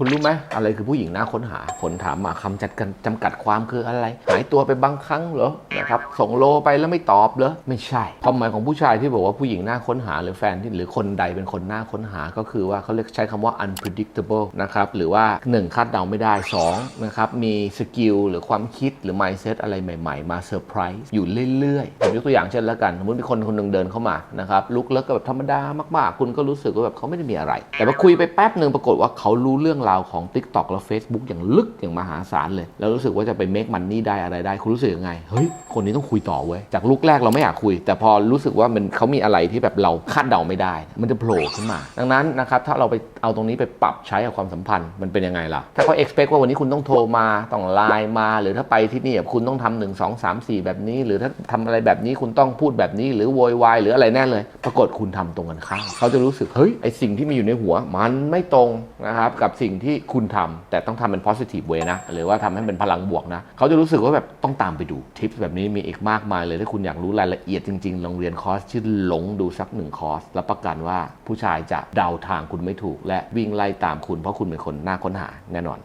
คุณรู้ไหมอะไรคือผู้หญิงน่าค้นหาคนถามมาคำจัดกันจำกัดความคืออะไร หายตัวไปบางครั้งเหรอนะครับส่งโลไปแล้วไม่ตอบเหรอไม่ใช่ความหมายของผู้ชายที่บอกว่าผู้หญิงน่าค้นหาหรือแฟนที่หรือคนใดเป็นคนน่าค้นหาก็คือว่าเขาเรียกใช้คำว่า unpredictable นะครับหรือว่า 1 คาดเดาไม่ได้2นะครับมีสกิลหรือความคิดหรือ mindset อะไรใหม่ ๆ มาเซอร์ไพรส์อยู่เรื่อยๆผมยกตัวอย่างเช่นแล้วกันสมมติมีคนคนหนึงเดินเข้ามานะครับลุกเลิกก็แบบธรรมดามากๆ คุณก็รู้สึกว่าแบบเขาไม่ได้มีอะไร แต่พอคุยไปแป๊บหนึ่งปรากฏว่าเขารู้เรื่องราวของ TikTok และ Facebook อย่างลึกอย่างมหาศาลเลย แล้วรู้สึกว่าจะไป make money ได้อะไรได้ คุณรู้สึกยังไง เฮ้ย คนนี้ต้องคุยต่อเว้ย จากลุกแรกเราไม่อยากคุย แต่พอรู้สึกว่ามันเขามีอะไรที่แบบเราคาดเดาไม่ได้ มันจะโผล่ขึ้นมา ดังนั้นนะครับถ้าเราไปเอาตรงนี้ไปปรับใช้กับความสัมพันธ์มันเป็นยังไงล่ะ ถ้าเขา expect ว่าวันนี้คุณต้องโทรมาต้องไลน์มา หรือถ้าไปที่นี่แบบคุณต้องทำหนึ่งสองสามสี่แบบนี้ หรือถ้าทำอะไรแบบนี้คุณต้องพูดแบบนี้หรือโวยวายหรืออะไรแน่เลย ปรากฏคุณทำตรงกันข้ามเขาจะรู้สึกเฮ้ยไอสิ่งที่มีอยู่ในหัว มันไม่ตรงนะครับกับสิ่งที่คุณทำแต่ต้องทำเป็น positive way นะ หรือว่าทำให้เป็นพลังบวกนะ เขาจะรู้สึกว่าแบบต้องตามไปดูทิปแบบนี้มีอีกมากมายเลยถ้าคุณอยากรู้รายละเอียดจริงๆลองเรียนคอร์สชื่อหลงดูสักหนึ่งคอร์สรับประกันว่าผู้ชายจะเดาทางคุณไม่ถูก และวิ่งไล่ตามคุณเพราะคุณเป็นคนน่าค้นหาแน่นอน